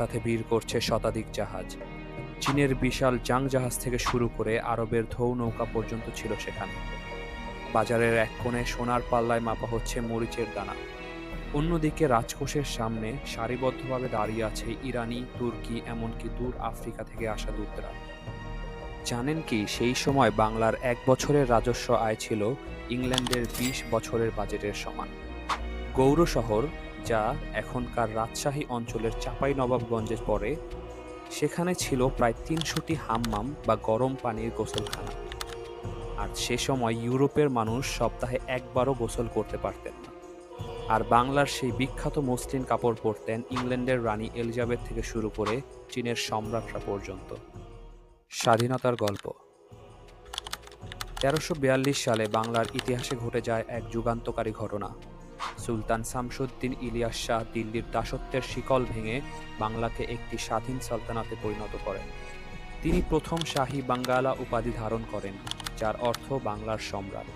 সাথে ভিড় করছে শতাধিক জাহাজ। চীনের বিশাল জাং জাহাজ থেকে শুরু করে আরবের ধৌ নৌকা পর্যন্ত ছিল সেখানে। বাজারের এক কোণে সোনার পাল্লায় মাপা হচ্ছে মরিচের দানা। অন্যদিকে রাজকোষের সামনে সারিবদ্ধভাবে দাঁড়িয়ে আছে ইরানি, তুর্কি, এমনকি দূর আফ্রিকা থেকে আসা দূতরা। জানেন কি, সেই সময় বাংলার এক বছরের রাজস্ব আয় ছিল ইংল্যান্ডের বিশ বছরের বাজেটের সমান। গৌর শহর যা এখনকার রাজশাহী অঞ্চলের চাপাই নবাবগঞ্জে পড়ে, সেখানে ছিল প্রায় তিনশোটি হাম্মাম বা গরম পানির গোসলখানা। আর সে সময় ইউরোপের মানুষ সপ্তাহে একবারও গোসল করতে পারতেন না। আর বাংলার সেই বিখ্যাত মসলিন কাপড় পরতেন ইংল্যান্ডের রানী এলিজাবেথ থেকে শুরু করে চীনের সম্রাটরা পর্যন্ত। স্বাধীনতার গল্প। তেরোশো সালে বাংলার ইতিহাসে ঘটে যায় এক যুগান্তকারী ঘটনা। সুলতান শামসুদ্দিন ইলিয়াস শাহ দিল্লির দাসত্বের শিকল ভেঙে বাংলাকে একটি স্বাধীন সালতানাতে পরিণত করেন। তিনি প্রথম শাহী বাঙ্গালা উপাধি ধারণ করেন, যার অর্থ বাংলার সম্রাট।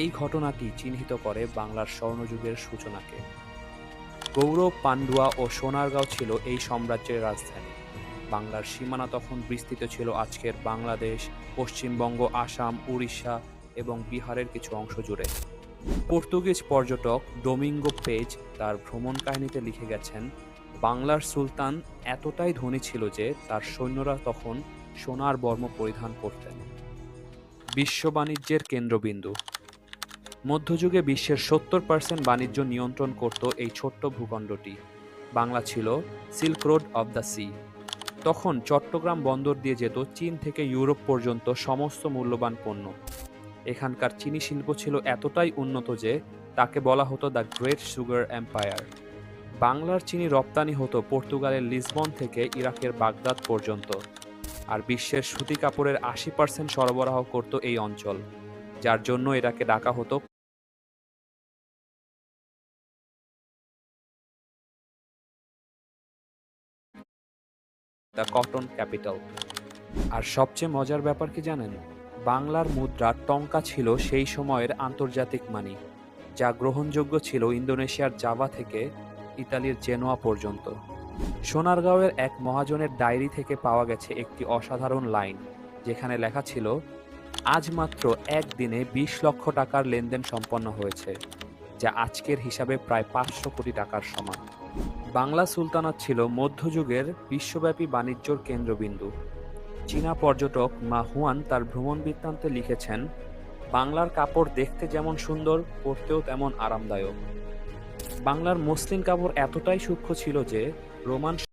এই ঘটনাটি চিহ্নিত করে বাংলার স্বর্ণযুগের সূচনাকে। গৌরব পান্ডুয়া ও সোনারগাঁও ছিল এই সাম্রাজ্যের রাজধানী। বাংলার সীমানা তখন বিস্তৃত ছিল আজকের বাংলাদেশ, পশ্চিমবঙ্গ, আসাম, উড়িষ্যা এবং বিহারের কিছু অংশ জুড়ে। পর্তুগিজ পর্যটক ডোমিঙ্গো পেজ তার ভ্রমণ কাহিনীতে লিখে গেছেন, বাংলার সুলতান এতটাই ধনী ছিল যে তার সৈন্যরা তখন সোনার বর্ম পরিধান করতেন। বিশ্ব বাণিজ্যের কেন্দ্রবিন্দু। মধ্যযুগে বিশ্বের সত্তর পার্সেন্ট বাণিজ্য নিয়ন্ত্রণ করত এই ছোট্ট ভূখণ্ডটি। বাংলা ছিল silk road of the sea তখন চট্টগ্রাম বন্দর দিয়ে যেত চীন থেকে ইউরোপ পর্যন্ত সমস্ত মূল্যবান পণ্য। এখানকার চিনি শিল্প ছিল এতটাই উন্নত যে তাকে বলা হতো দ্য গ্রেট সুগার এম্পায়ার। বাংলার চিনি রপ্তানি হতো পর্তুগালের লিসবন থেকে ইরাকের বাগদাদ পর্যন্ত, আর বিশ্বের সুতি কাপড়ের আশি পার্সেন্ট সরবরাহ করত এই অঞ্চল, যার জন্য এটাকে ডাকা হতো দ্য কটন ক্যাপিটাল। আর সবচেয়ে মজার ব্যাপার কি জানেন? বাংলার মুদ্রা টঙ্কা ছিল সেই সময়ের আন্তর্জাতিক মানি, যা গ্রহণযোগ্য ছিল ইন্দোনেশিয়ার জাভা থেকে ইতালির জেনোয়া পর্যন্ত। সোনারগাঁওয়ের এক মহাজনের ডায়েরি থেকে পাওয়া গেছে একটি অসাধারণ লাইন, যেখানে লেখা ছিল, আজ মাত্র একদিনে বিশ লক্ষ টাকার লেনদেন সম্পন্ন হয়েছে, যা আজকের হিসাবে প্রায় পাঁচশো কোটি টাকার সমান। বাংলা সুলতানাত ছিল মধ্যযুগের বিশ্বব্যাপী বাণিজ্যর কেন্দ্রবিন্দু। চীনা পর্যটক মা হুয়ান তার ভ্রমণ বৃত্তান্তে লিখেছেন, বাংলার কাপড় দেখতে যেমন সুন্দর, পরতেও তেমন আরামদায়ক। বাংলার মুসলিম কাপড় এতটাই সূক্ষ্ম ছিল যে, রোমান